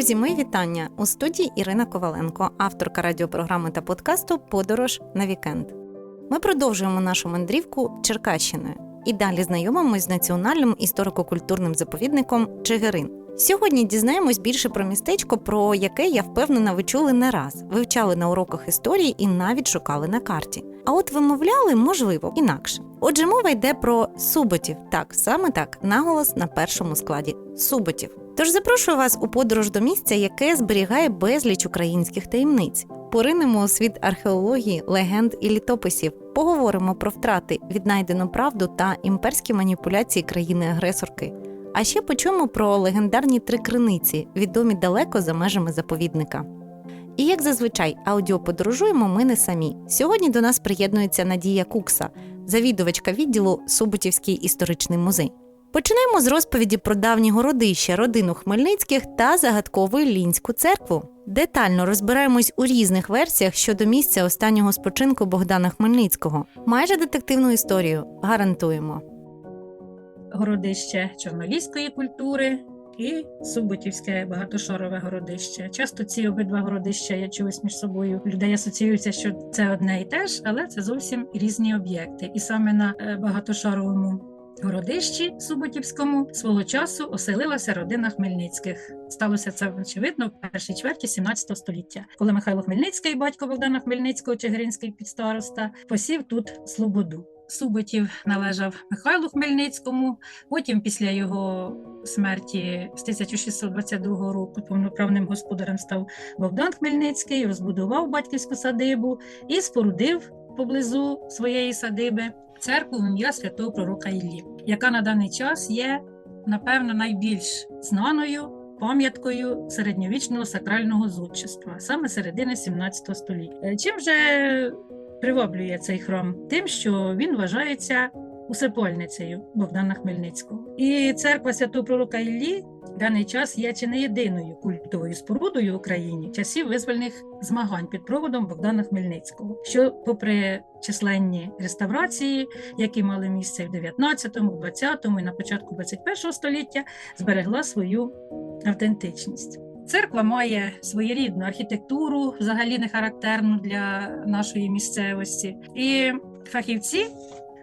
Друзі, мої вітання у студії Ірина Коваленко, авторка радіопрограми та подкасту Подорож на вікенд. Ми продовжуємо нашу мандрівку Черкащиною і далі знайомимось з національним історико-культурним заповідником Чигирин. Сьогодні дізнаємось більше про містечко, про яке я впевнена, ви чули не раз, вивчали на уроках історії і навіть шукали на карті. А от вимовляли, можливо, інакше. Отже, мова йде про Суботів. Так, саме так, наголос на першому складі Суботів. Тож запрошую вас у подорож до місця, яке зберігає безліч українських таємниць. Поринемо у світ археології, легенд і літописів. Поговоримо про втрати, віднайдену правду та імперські маніпуляції країни-агресорки. А ще почуємо про легендарні три криниці, відомі далеко за межами заповідника. І як зазвичай, аудіоподорожуємо ми не самі. Сьогодні до нас приєднується Надія Кукса, завідувачка відділу Суботівський історичний музей. Починаємо з розповіді про давні городища, родину Хмельницьких та загадкову Лінську церкву. Детально розбираємось у різних версіях щодо місця останнього спочинку Богдана Хмельницького. Майже детективну історію гарантуємо. городище чорноліської культури і Суботівське багатошарове городище. Часто ці обидва городища я чогось між собою людей асоціюються, що це одне і те ж, але це зовсім різні об'єкти. І саме на е, багатошаровому городищі Суботівському свого часу оселилася родина Хмельницьких. Сталося це очевидно в першій чверті 17 століття, коли Михайло Хмельницький, батько Богдана Хмельницького, Чигиринський підстароста, посів тут слободу. Суботів належав Михайлу Хмельницькому. Потім, після його смерті з 1622 року, повноправним господарем став Богдан Хмельницький, розбудував батьківську садибу і спорудив поблизу своєї садиби церкву ім'я святого пророка Іллі, яка на даний час є, напевно, найбільш знаною пам'яткою середньовічного сакрального зодчества, саме середини 17 століття. Е, Чим же приваблює цей храм? Тим, що він вважається усипальницею Богдана Хмельницького. І церква святого пророка Іллі даний час є чи не єдиною культовою спорудою в Україні часів визвольних змагань під проводом Богдана Хмельницького, що, попри численні реставрації, які мали місце в 19, 20 і на початку 21 століття, зберегла свою автентичність. Церква має своєрідну архітектуру, взагалі не характерну для нашої місцевості, і фахівці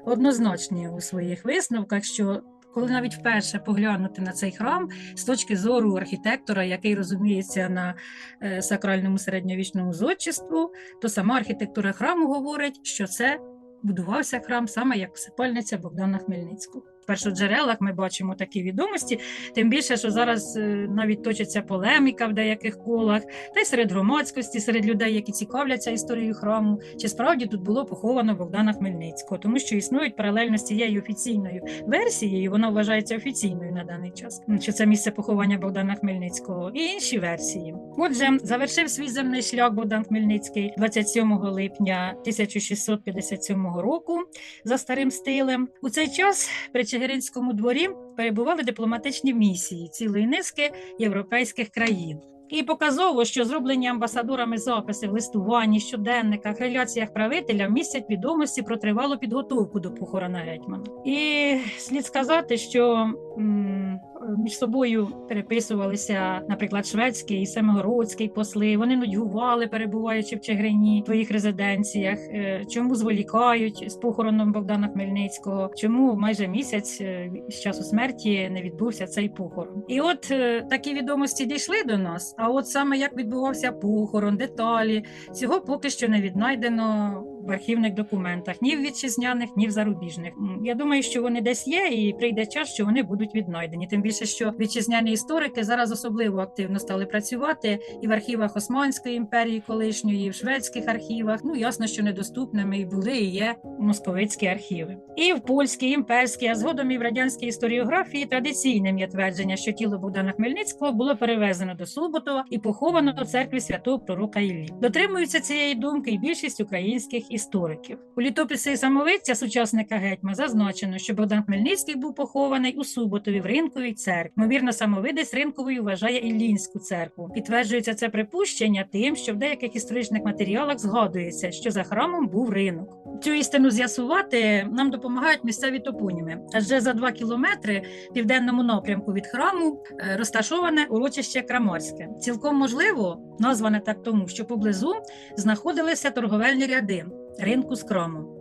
однозначні у своїх висновках, що коли навіть вперше поглянути на цей храм з точки зору архітектора, який розуміється на е, сакральному середньовічному зодчеству, то сама архітектура храму говорить, що це будувався храм саме як сипальниця Богдана Хмельницького. Першоджерелах ми бачимо такі відомості, тим більше, що зараз е, навіть точиться полеміка в деяких колах, та й серед громадськості, серед людей, які цікавляться історією храму, чи справді тут було поховано Богдана Хмельницького, тому що існують паралельно з цією офіційною версією, вона вважається офіційною на даний час, що це місце поховання Богдана Хмельницького, і інші версії. Отже, завершив свій земний шлях Богдан Хмельницький 27 липня 1657 року за старим стилем. У цей час при Чигиринському дворі перебували дипломатичні місії цілої низки європейських країн. І показово, що зроблені амбасадорами записи в листуванні, щоденниках, реляціях правителя містять відомості про тривалу підготовку до похорона гетьмана. І слід сказати, що м, між собою переписувалися, наприклад, шведський і семигородський посли. Вони нудьгували, перебуваючи в Чигирині, в своїх резиденціях. Е, Чому зволікають з похороном Богдана Хмельницького? Чому майже місяць е, з часу смерті не відбувся цей похорон? І от е, такі відомості дійшли до нас. А от саме як відбувався похорон, деталі цього поки що не віднайдено в архівних документах, ні в вітчизняних, ні в зарубіжних. Я думаю, що вони десь є, і прийде час, що вони будуть віднайдені. Тим більше, що вітчизняні історики зараз особливо активно стали працювати і в архівах Османської імперії колишньої, і в шведських архівах. Ну ясно, що недоступними і були і є московицькі архіви. І в польській, імперській, а згодом і в радянській історіографії традиційним є твердження, що тіло Богдана Хмельницького було перевезено до Суботова і поховано в церкві святого пророка Іллі. Дотримуються цієї думки і більшість українських істориків. У літописі самовиця сучасника гетьма зазначено, що Богдан Хмельницький був похований у Суботові в ринковій церкві. Ймовірно, самовидець ринковою вважає Іллінську церкву. Підтверджується це припущення тим, що в деяких історичних матеріалах згадується, що за храмом був ринок. Цю істину з'ясувати нам допомагають місцеві топоніми. Адже за два кілометри в південному напрямку від храму е, розташоване урочище Крамарське. Цілком можливо, назване так тому, що поблизу знаходилися торговельні ряди ринку крамом.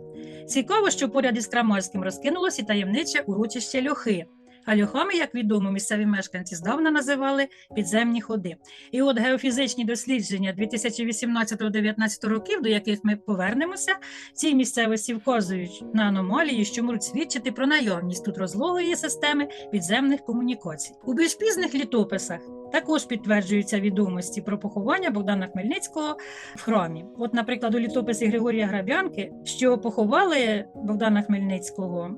Цікаво, що поряд із Крамарським розкинулося таємниче урочище льохи. А льохами, як відомо, місцеві мешканці здавна називали підземні ходи. І от геофізичні дослідження 2018-2019 років, до яких ми повернемося, в цій місцевості вказують на аномалії, що можуть свідчити про наявність тут розлогої системи підземних комунікацій. У більш пізних літописах також підтверджуються відомості про поховання Богдана Хмельницького в храмі. От, наприклад, у літописі Григорія Грабянки, що поховали Богдана Хмельницького,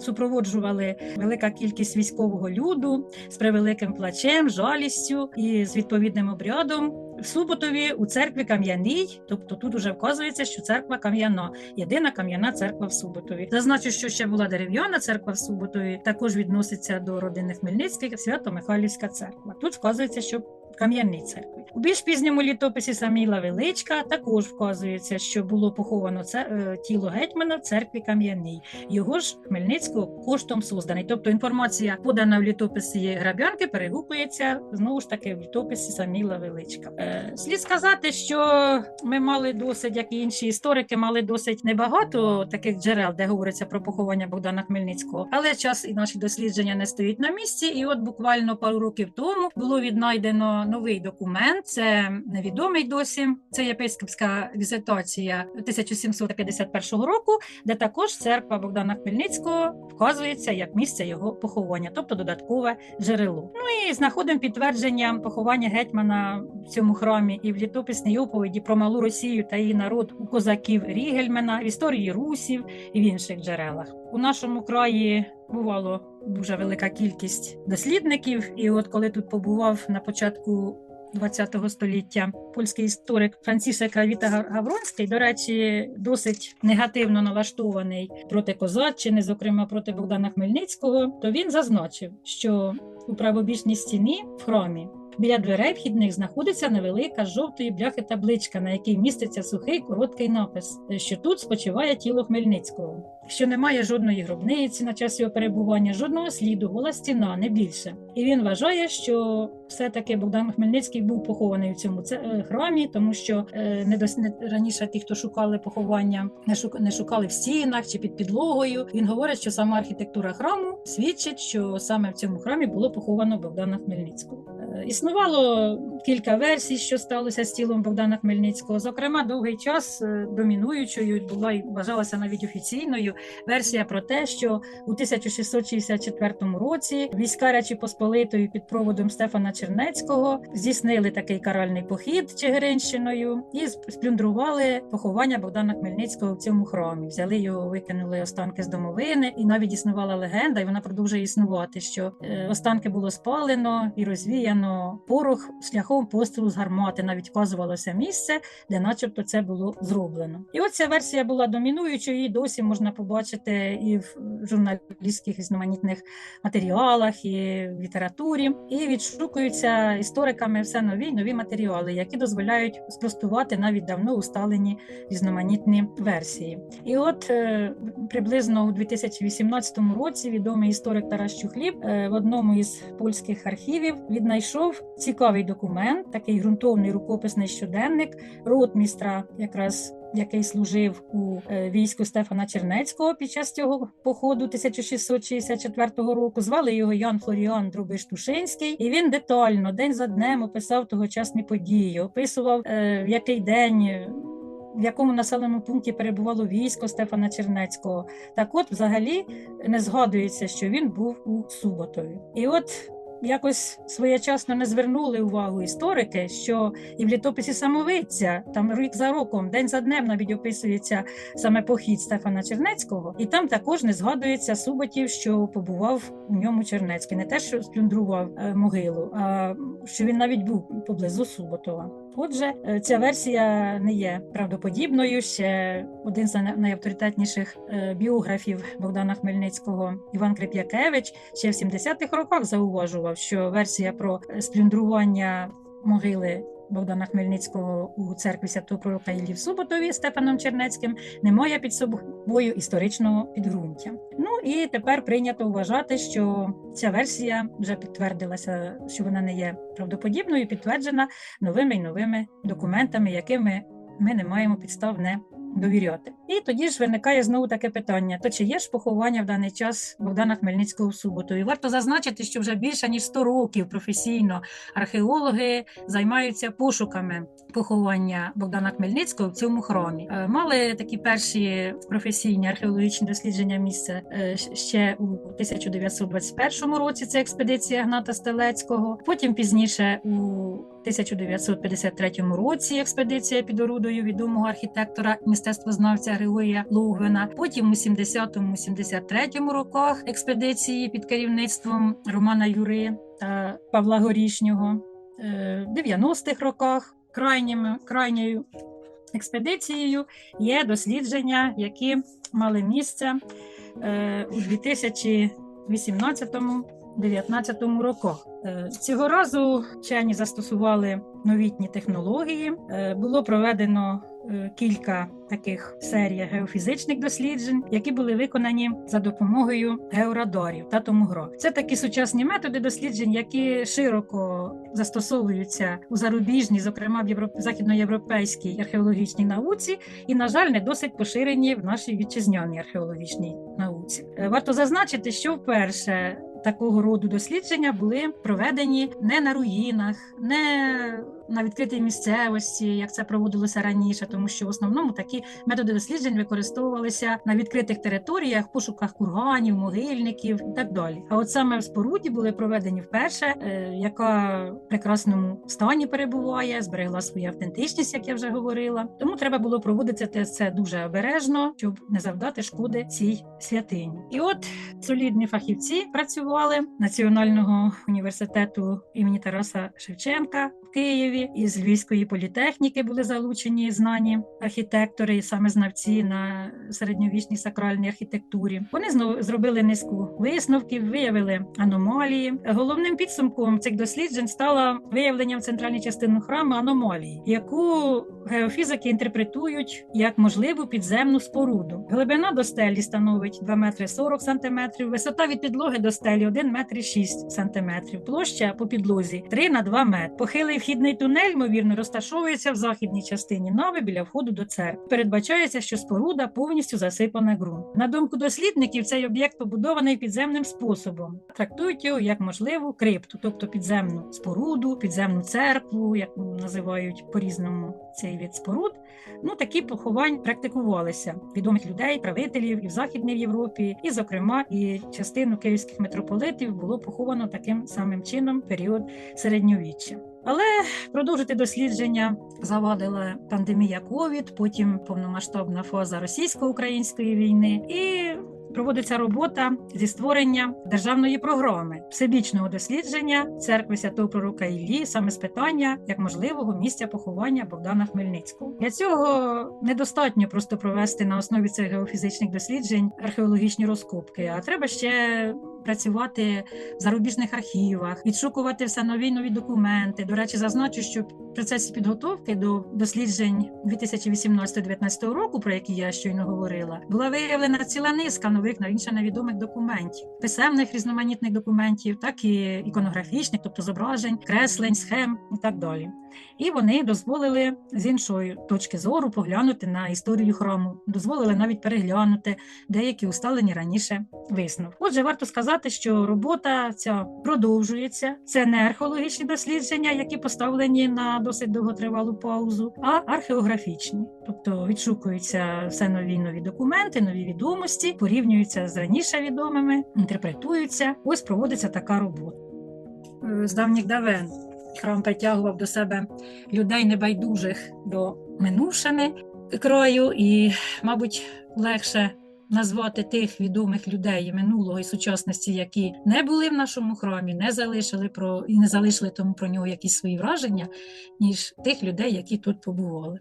супроводжували велика кількість військового люду з превеликим плачем, жалістю і з відповідним обрядом. В Суботові у церкві Кам'яній, тобто тут уже вказується, що церква кам'яна, єдина кам'яна церква в Суботові. Зазначу, що ще була дерев'яна церква в Суботові, також відноситься до родини Хмельницьких, Свято-Михайлівська церква. Тут вказується, що кам'яний церкві. У більш пізньому літописі Саміла Величка також вказується, що було поховано це е, тіло гетьмана в церкві Кам'яній. Його ж Хмельницького коштом созданий. Тобто інформація, подана в літописі Грабянки, перегукується знову ж таки в літописі Саміла Величка. Е, слід сказати, що ми мали досить, як і інші історики, мали досить небагато таких джерел, де говориться про поховання Богдана Хмельницького. Але час і наші дослідження не стоїть на місці. І от буквально пару років тому було віднайдено новий документ. Це невідомий досі. Це єпископська візитація 1751 року, де також церква Богдана Хмельницького вказується як місце його поховання, тобто додаткове джерело. Ну і знаходимо підтвердження поховання гетьмана в цьому храмі і в літописній оповіді про малу Росію та її народ у козаків Рігельмена, в історії русів і в інших джерелах. У нашому краї бувало дуже велика кількість дослідників. І от коли тут побував на початку. ХХ століття польський історик Францішек Равіта Гавронський, до речі, досить негативно налаштований проти Козаччини, зокрема проти Богдана Хмельницького, то він зазначив, що у правобічній стіні в храмі біля дверей вхідних знаходиться невелика жовтої бляхи табличка, на якій міститься сухий короткий напис, що тут спочиває тіло Хмельницького, що немає жодної гробниці на час його перебування, жодного сліду, гола стіна, не більше. І він вважає, що все-таки Богдан Хмельницький був похований в цьому е, храмі, тому що е, не дос... раніше ті, хто шукали поховання, не, шук... не шукали в стінах чи під підлогою. Він говорить, що сама архітектура храму свідчить, що саме в цьому храмі було поховано Богдана Хмельницького. Е, Існувало кілька версій, що сталося з тілом Богдана Хмельницького. Зокрема, довгий час е, домінуючою була і вважалася навіть офіційною версія про те, що у 1664 році війська Речі Посполитої під проводом Стефана Чернецького здійснили такий каральний похід Чигиринщиною і сплюндрували поховання Богдана Хмельницького в цьому храмі. Взяли його, викинули останки з домовини, і навіть існувала легенда, і вона продовжує існувати. Що е, останки було спалено і розвіяно порох шляхом пострілу з гармати. Навіть вказувалося місце, де, начебто, це було зроблено. І от ця версія була домінуючою. Її досі можна побачити і в журналістських різноманітних матеріалах, і в літературі. І відшукуються істориками все нові нові матеріали, які дозволяють спростувати навіть давно усталені різноманітні версії. І от е, приблизно у 2018 році відомий історик Тарас Чухліб е, в одному із польських архівів віднайшов цікавий документ, такий ґрунтовний рукописний щоденник ротмістра, якраз який служив у е, війську Стефана Чернецького під час цього походу 1664 року. Звали його Ян Флоріан Дробиш-Тушинський, і він детально день за днем описав тогочасні події, описував е, в який день. В якому населеному пункті перебувало військо Стефана Чернецького, так от взагалі не згадується, що він був у Суботові. І от якось своєчасно не звернули увагу історики, що і в літописі самовиця там рік за роком, день за днем навіть описується саме похід Стефана Чернецького, і там також не згадується Суботів, що побував у ньому Чернецький, не те, що сплюндрував е, могилу, а що він навіть був поблизу Суботова. Отже, е, ця версія не є правдоподібною. Ще один з найавторитетніших е, біографів Богдана Хмельницького Іван Крип'якевич ще в 70-х роках зауважував, що версія про е, сплюндрування могили. Богдана Хмельницького у церкві святого пророка Іллі в Суботові Степаном Чернецьким не має під собою історичного підґрунтя. Ну і тепер прийнято вважати, що ця версія вже підтвердилася, що вона не є правдоподібною, підтверджена новими і новими документами, якими ми не маємо підстав не довіряти. І тоді ж виникає знову таке питання: то чи є ж поховання в даний час Богдана Хмельницького в суботу? І варто зазначити, що вже більше ніж 100 років професійно археологи займаються пошуками поховання Богдана Хмельницького в цьому храмі. Е, Мали такі перші професійні археологічні дослідження місця е, ще у 1921 році. Це експедиція Гната Стелецького. Потім пізніше у 1953 році експедиція під орудою відомого архітектора мистецтвознавця Григорія Логвина. Потім у 70-73 роках експедиції під керівництвом Романа Юри та Павла Горішнього. Е, В 90-х роках крайніми крайньою експедицією є дослідження, які мали місце е, у 2018-2019 роках. Е, Цього разу вчені застосували новітні технології. Було проведено кілька таких серій геофізичних досліджень, які були виконані за допомогою георадарів та томограф. Це такі сучасні методи досліджень, які широко застосовуються у зарубіжній, зокрема в європ... західноєвропейській археологічній науці, і, на жаль, не досить поширені в нашій вітчизняній археологічній науці. Е, Варто зазначити, що вперше такого роду дослідження були проведені не на руїнах, не на відкритій місцевості, як це проводилося раніше, тому що в основному такі методи досліджень використовувалися на відкритих територіях, пошуках курганів, могильників і так далі. А от саме в споруді були проведені вперше, е, яка в прекрасному стані перебуває, зберегла свою автентичність, як я вже говорила. Тому треба було проводити це дуже обережно, щоб не завдати шкоди цій святині. І от солідні фахівці працювали Національного університету імені Тараса Шевченка Києві із Львівської політехніки були залучені знані архітектори і саме знавці на середньовічній сакральній архітектурі. Вони знову зробили низку висновків, виявили аномалії. Головним підсумком цих досліджень стало виявлення в центральній частині храму аномалії, яку геофізики інтерпретують як можливу підземну споруду. Глибина до стелі становить 2 метри 40 сантиметрів, висота від підлоги до стелі 1 метр 6 сантиметрів, площа по підлозі 3 на 2 метри. Похилий вхідний тунель, ймовірно, розташовується в західній частині нави біля входу до церкви. Передбачається, що споруда повністю засипана ґрунт. На думку дослідників, цей об'єкт побудований підземним способом. Трактують його як можливу крипту, тобто підземну споруду, підземну церкву, як називають по-різному цей від споруд. Ну такі поховань практикувалися відомих людей, правителів і в Західній Європі, і, зокрема, і частину київських митрополитів було поховано таким самим чином в період середньовіччя. Але продовжити дослідження завадила пандемія ковід, потім повномасштабна фаза російсько-української війни і. Проводиться робота зі створення державної програми всебічного дослідження церкви святого пророка Іллі, саме з питання як можливого місця поховання Богдана Хмельницького. Для цього недостатньо просто провести на основі цих геофізичних досліджень археологічні розкопки, а треба ще працювати в зарубіжних архівах, відшукувати все нові нові документи. До речі, зазначу, що в процесі підготовки до досліджень 2018-2019 року, про які я щойно говорила, була виявлена ціла низка нових раніше невідомих документів, писемних різноманітних документів, так і іконографічних, тобто зображень, креслень, схем і так далі. І вони дозволили з іншої точки зору поглянути на історію храму, дозволили навіть переглянути деякі усталені раніше висновки. Отже, варто сказати, що робота ця продовжується. Це не археологічні дослідження, які поставлені на досить довготривалу паузу, а археографічні, тобто відшукуються все нові нові документи, нові відомості, порівнюються з раніше відомими, інтерпретуються. Ось проводиться така робота. Е, З давніх давен храм притягував до себе людей небайдужих до минувшини краю, і, мабуть, легше назвати тих відомих людей минулого і сучасності, які не були в нашому храмі, не залишили про і не залишили тому про нього якісь свої враження, ніж тих людей, які тут побували.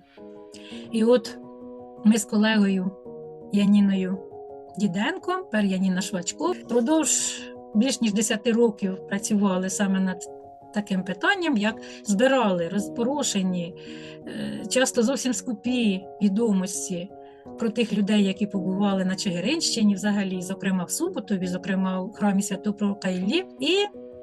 І от ми з колегою Яніною Діденко, тепер Яніна Швачко, впродовж більш ніж 10 років працювали саме над таким питанням, як збирали розпорошені, е, часто зовсім скупі відомості про тих людей, які побували на Чигиринщині, взагалі, зокрема в Суботові, зокрема у храмі Святопрока Іллі. І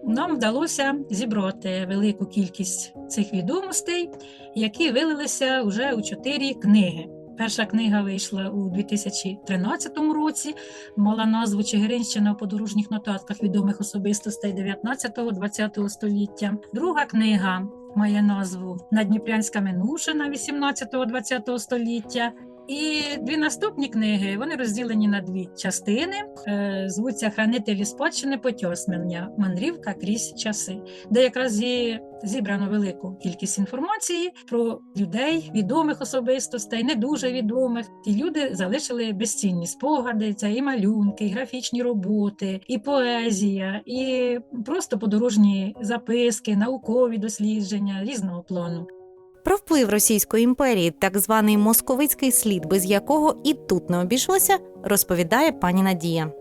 нам вдалося зібрати велику кількість цих відомостей, які вилилися вже у чотири книги. Перша книга вийшла у 2013 році, мала назву Чигиринщина у подорожніх нотатках відомих особистостей 19-20 століття. Друга книга має назву Надніпрянська минувшина 18-20 століття. І дві наступні книги вони розділені на дві частини. Е, Звуться Хранителі спадщини Потьосмення, мандрівка крізь часи, де якраз є зібрано велику кількість інформації про людей, відомих особистостей, не дуже відомих. Ті люди залишили безцінні спогади. Це і малюнки, і графічні роботи, і поезія, і просто подорожні записки, наукові дослідження різного плану. Про вплив Російської імперії, так званий московицький слід, без якого і тут не обійшлося, розповідає пані Надія.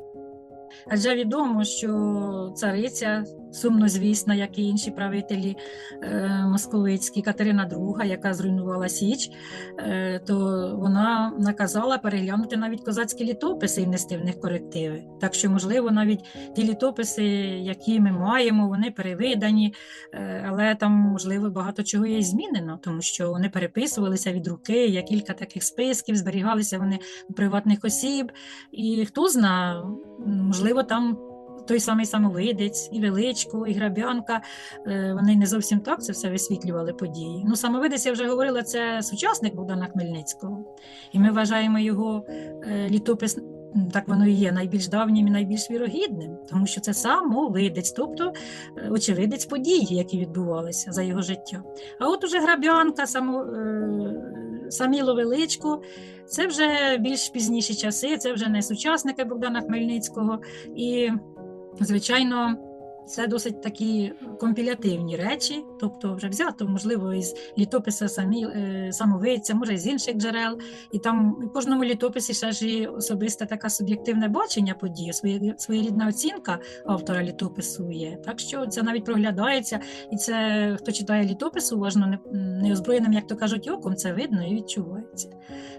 Адже відомо, що цариця сумнозвісна, як і інші правителі е, московицькі, Катерина II, яка зруйнувала Січ, е, то вона наказала переглянути навіть козацькі літописи і внести в них корективи. Так що, можливо, навіть ті літописи, які ми маємо, вони перевидані, е, але там, можливо, багато чого є змінено, тому що вони переписувалися від руки, є кілька таких списків, зберігалися вони у приватних осіб. І хто зна, можливо, там той самий самовидець, і величко, і грабянка. е, Вони не зовсім так це все висвітлювали події. Ну, самовидець, я вже говорила, це сучасник Богдана Хмельницького. І ми вважаємо його е, літопис. Так воно і є найбільш давнім і найбільш вірогідним, тому що це самовидець, тобто е, очевидець подій, які відбувалися за його життя. А от уже грабянка, само, Саміло Величко, це вже більш пізніші часи, це вже не сучасники Богдана Хмельницького. І, звичайно, це досить такі компілятивні речі, тобто вже взято, можливо, із літописа самі, е, самовиця, може, з інших джерел. І там в кожному літописі ще ж є особисте таке суб'єктивне бачення події, своє, своєрідна оцінка автора літопису є. Так що це навіть проглядається, і це хто читає літопис, уважно не- неозброєним, як то кажуть, оком, це видно і відчувається.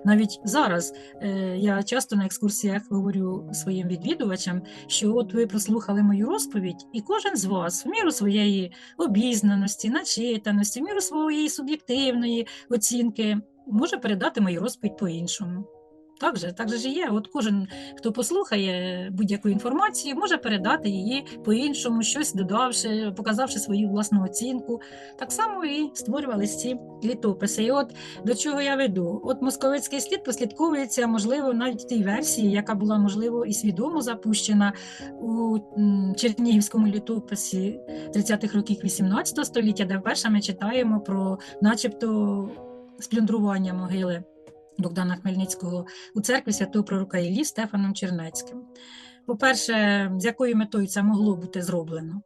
Навіть зараз е, я часто на екскурсіях говорю своїм відвідувачам, що от ви прослухали мою розповідь, і кожен з вас в міру своєї обізнаності, начитаності, в міру своєї суб'єктивної оцінки може передати мою розповідь по-іншому. Так же, так же ж є. От кожен, хто послухає будь-яку інформацію, може передати її по-іншому, щось додавши, показавши свою власну оцінку. Так само і створювалися ці літописи. І от до чого я веду? От московицький слід прослідковується, можливо, навіть тій версії, яка була, можливо, і свідомо запущена у Чернігівському літописі 30-х років 18 століття, де вперше ми читаємо про начебто сплюндрування могили Богдана Хмельницького у церкві святого пророка Іллі Стефаном Чернецьким. По-перше, з якою метою це могло бути зроблено?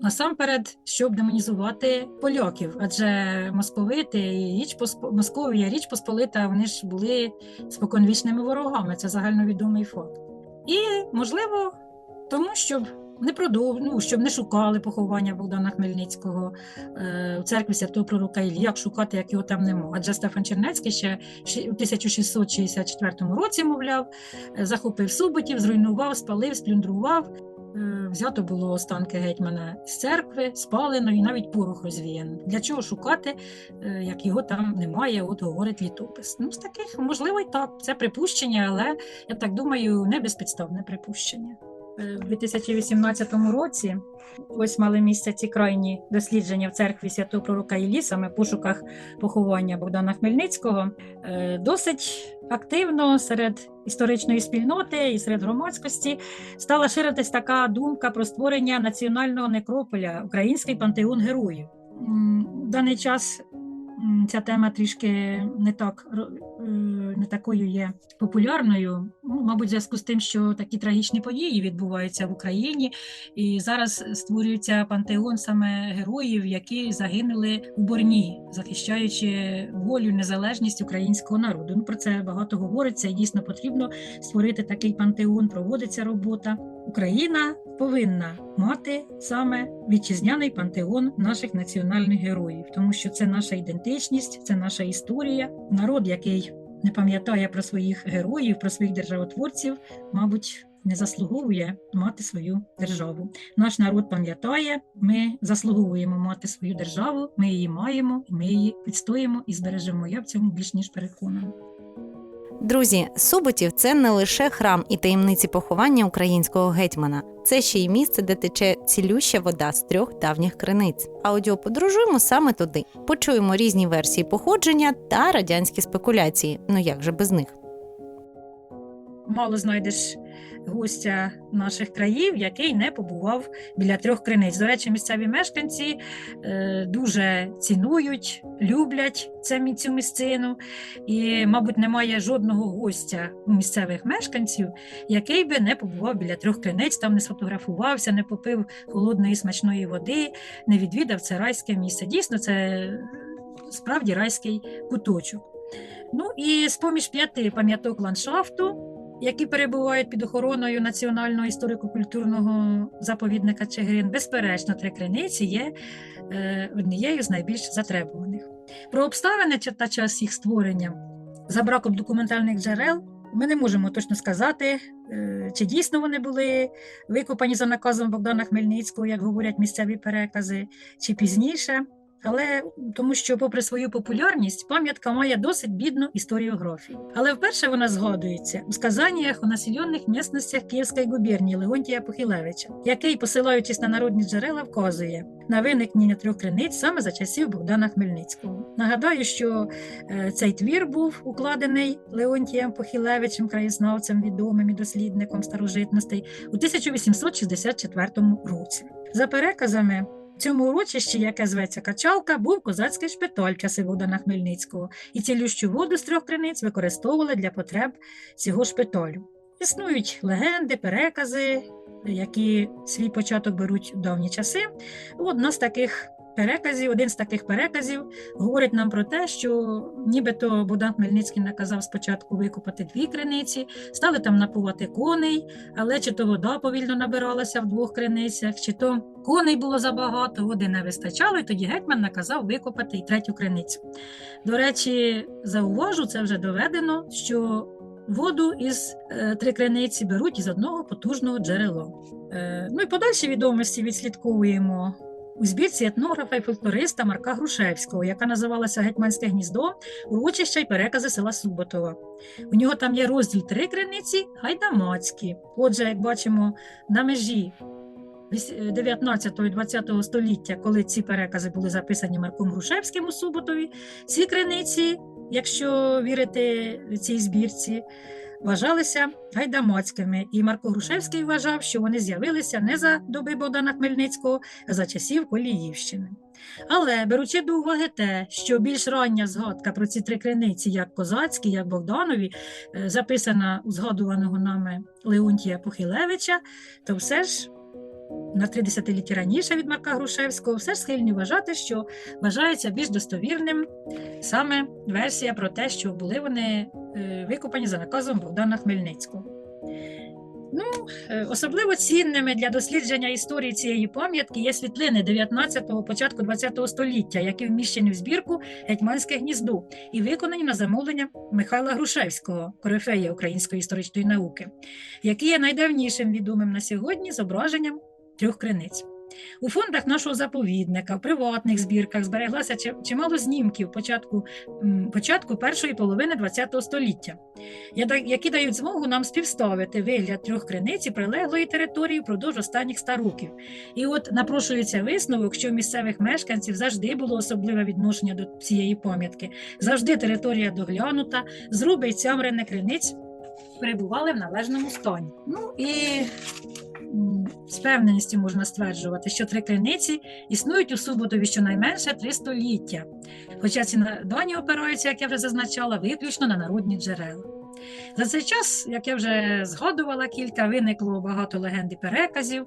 Насамперед, щоб демонізувати поляків, адже московити і річ Посп- Московія, Річ Посполита, вони ж були споконвічними ворогами, це загальновідомий факт. І, можливо, тому, щоб не продов... ну, щоб не шукали поховання Богдана Хмельницького е, у церкві святого пророка Іллі, як шукати, як його там нема. Адже Стефан Чернецький ще у 1664 році, мовляв, е, захопив Суботів, зруйнував, спалив, сплюндрував. Е, Взято було останки гетьмана з церкви, спалено і навіть порох розвіяно. Для чого шукати, як його там немає, от говорить літопис. Ну, з таких, можливо, і так. Це припущення, але я так думаю, не безпідставне припущення. Е, У 2018 році ось мали місце ці крайні дослідження в церкві святого пророка Іллі, саме в пошуках поховання Богдана Хмельницького. Е, Досить активно серед історичної спільноти і серед громадськості стала ширитись така думка про створення національного некрополя Український пантеон героїв. В даний час ця тема трішки не так е, не такою є популярною. Ну, мабуть, в зв'язку з тим, що такі трагічні події відбуваються в Україні, і зараз створюється пантеон саме героїв, які загинули у борні, захищаючи волю, незалежність українського народу. Ну про це багато говориться, і дійсно потрібно створити такий пантеон. Проводиться робота. Україна повинна мати саме вітчизняний пантеон наших національних героїв, тому що це наша ідентичність, це наша історія. Народ, який не пам'ятає про своїх героїв, про своїх державотворців, мабуть. Не заслуговує мати свою державу. Наш народ пам'ятає, ми заслуговуємо мати свою державу, ми її маємо, ми її відстоїмо і збережемо. Я в цьому більш ніж переконана. Друзі, Суботів це не лише храм і таємниці поховання українського гетьмана, це ще й місце, де тече цілюща вода з трьох давніх криниць. Аудіоподорожуємо саме туди. Почуємо різні версії походження та радянські спекуляції. Ну як же без них? Мало знайдеш гостя наших країв, який не побував біля трьох криниць. До речі, місцеві мешканці е, дуже цінують, люблять цю місцину. І, мабуть, немає жодного гостя у місцевих мешканців, який би не побував біля трьох криниць, там не сфотографувався, не попив холодної смачної води, не відвідав це райське місце. Дійсно, це справді райський куточок. Ну і з поміж п'яти пам'яток ландшафту, які перебувають під охороною Національного історико-культурного заповідника Чигирин, безперечно, три криниці є е, однією з найбільш затребуваних. Про обставини та час їх створення за браком документальних джерел. Ми не можемо точно сказати, е, чи дійсно вони були викопані за наказом Богдана Хмельницького, як говорять місцеві перекази, чи пізніше. Але тому, що, попри свою популярність, пам'ятка має досить бідну історіографію. Але вперше вона згадується у сказаннях у населених місцевостях Київської губернії Леонтія Похилевича, який, посилаючись на народні джерела, вказує на виникнення трьох криниць саме за часів Богдана Хмельницького. Нагадаю, що е, цей твір був укладений Леонтієм Похилевичем, краєзнавцем, відомим і дослідником старожитностей у 1864 році. За переказами. Цьому урочищі, яке зветься Качалка, був козацький шпиталь часи Богдана Хмельницького, і цілющу воду з трьох криниць використовували для потреб цього шпиталю. Існують легенди, перекази, які свій початок беруть в давні часи. Одна з таких переказів, один з таких переказів говорить нам про те, що нібито Богдан Хмельницький наказав спочатку викопати дві криниці, стали там напувати коней, але чи то вода повільно набиралася в двох криницях, чи то коней було забагато, води не вистачало, і тоді гетьман наказав викопати і третю криницю. До речі, зауважу, це вже доведено, що воду із е, три криниці беруть із одного потужного джерела. Е, ну і подальші відомості відслідковуємо у збірці етнографа і фольклориста Марка Грушевського, яка називалася Гетьманське гніздо, урочища й перекази села Суботова. У нього там є розділ три криниці гайдамацькі. Отже, як бачимо, на межі віс- 19 і 20 століття, коли ці перекази були записані Марком Грушевським у Суботові, ці криниці, якщо вірити цій збірці, вважалися гайдамацькими, і Марко Грушевський вважав, що вони з'явилися не за доби Богдана Хмельницького, а за часів Коліївщини. Але беручи до уваги те, що більш рання згадка про ці три криниці, як козацькі, як Богданові, е, записана у згадуваного нами Леонтія Похилевича, то все ж на три десятиліття раніше від Марка Грушевського, все ж схильні вважати, що вважається більш достовірним саме версія про те, що були вони е, викопані за наказом Богдана Хмельницького. Ну, е, особливо цінними для дослідження історії цієї пам'ятки є світлини 19-го, початку 20-го століття, які вміщені в збірку Гетьманське гніздо і виконані на замовлення Михайла Грушевського, корифея української історичної науки, який є найдавнішим відомим на сьогодні зображенням трьох криниць. У фондах нашого заповідника, в приватних збірках збереглося чимало знімків початку, початку першої половини ХХ століття, які дають змогу нам співставити вигляд трьох криниць і прилеглої території впродовж останніх ста років. І от напрошується висновок, що в місцевих мешканців завжди було особливе відношення до цієї пам'ятки, завжди територія доглянута, зруби й цямрини криниць перебували в належному стані. Ну і з певненістю можна стверджувати, що три криниці існують у Суботові щонайменше три століття. Хоча ці дані опираються, як я вже зазначала, виключно на народні джерела. За цей час, як я вже згадувала кілька, виникло багато легенд і переказів.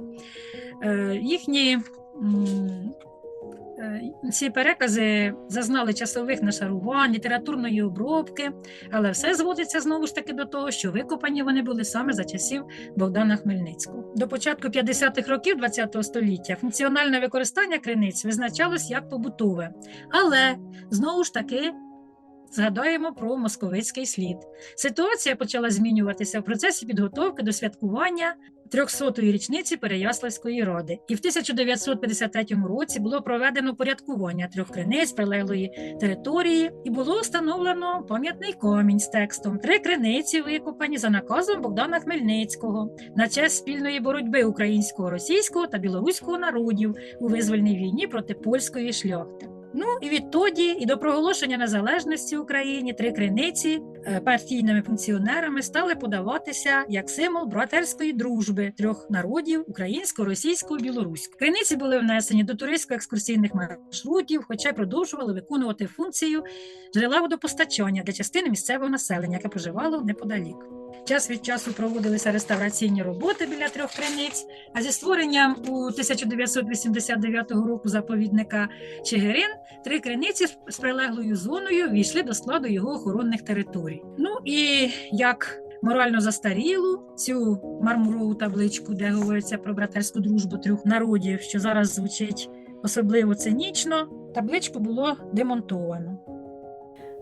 Е, Їхні ці перекази зазнали часових нашарувань, літературної обробки, але все зводиться знову ж таки до того, що викопані вони були саме за часів Богдана Хмельницького. До початку 50-х років ХХ століття функціональне використання криниць визначалось як побутове, але знову ж таки. Згадаємо про московицький слід. Ситуація почала змінюватися в процесі підготовки до святкування 300-ї річниці Переяславської ради. І в 1953 році було проведено порядкування трьох криниць прилеглої території, і було встановлено пам'ятний камінь з текстом Три криниці викопані за наказом Богдана Хмельницького на честь спільної боротьби українського, російського та білоруського народів у визвольній війні проти польської шляхти. Ну і відтоді, і до проголошення незалежності Україні три криниці е, партійними функціонерами стали подаватися як символ братерської дружби трьох народів українського, російського білоруського. Криниці були внесені до туристсько-екскурсійних маршрутів, хоча продовжували виконувати функцію джерела водопостачання для частини місцевого населення, яке проживало неподалік. Час від часу проводилися реставраційні роботи біля трьох криниць. А зі створенням у 1989 року заповідника Чигирин три криниці з прилеглою зоною війшли до складу його охоронних територій. Ну і як морально застарілу цю мармурову табличку, де говориться про братерську дружбу трьох народів, що зараз звучить особливо цинічно, табличку було демонтовано.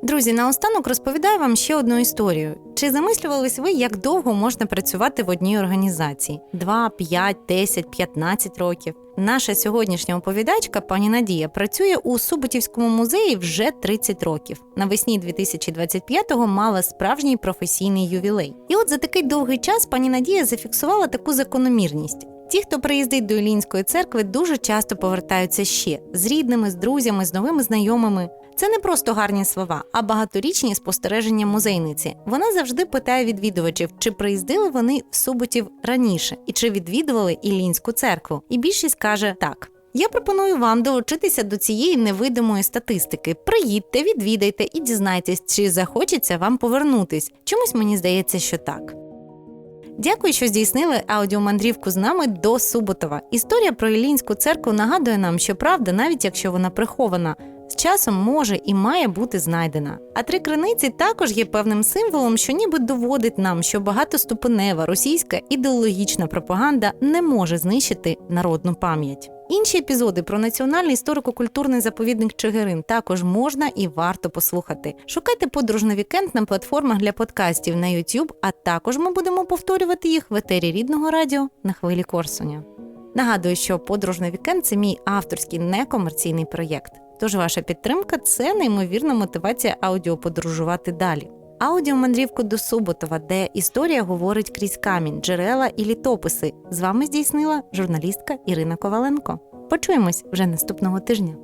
Друзі, наостанок розповідаю вам ще одну історію. Чи замислювались ви, як довго можна працювати в одній організації? 2, 5, 10, 15 років. Наша сьогоднішня оповідачка, пані Надія, працює у Суботівському музеї вже 30 років. Навесні 2025-го мала справжній професійний ювілей. І от за такий довгий час пані Надія зафіксувала таку закономірність. Ті, хто приїздить до Ілінської церкви, дуже часто повертаються ще з рідними, з друзями, з новими знайомими. Це не просто гарні слова, а багаторічні спостереження музейниці. Вона завжди питає відвідувачів, чи приїздили вони в Суботів раніше і чи відвідували Іллінську церкву. І більшість каже так. Я пропоную вам долучитися до цієї невидимої статистики. Приїдьте, відвідайте і дізнайтесь, чи захочеться вам повернутись. Чомусь мені здається, що так. Дякую, що здійснили аудіомандрівку з нами до Суботова. Історія про Ілінську церкву нагадує нам, що правда, навіть якщо вона прихована, з часом може і має бути знайдена. А три криниці також є певним символом, що ніби доводить нам, що багатоступенева російська ідеологічна пропаганда не може знищити народну пам'ять. Інші епізоди про національний історико-культурний заповідник Чигирин також можна і варто послухати. Шукайте подорож на вікенд на платформах для подкастів на YouTube, а також ми будемо повторювати їх в етері рідного радіо на хвилі Корсуня. Нагадую, що подорож на вікенд це мій авторський некомерційний проєкт. Тож ваша підтримка це неймовірна мотивація аудіоподорожувати далі. Аудіомандрівку до Суботова, де історія говорить крізь камінь, джерела і літописи. З вами здійснила журналістка Ірина Коваленко. Почуємось вже наступного тижня.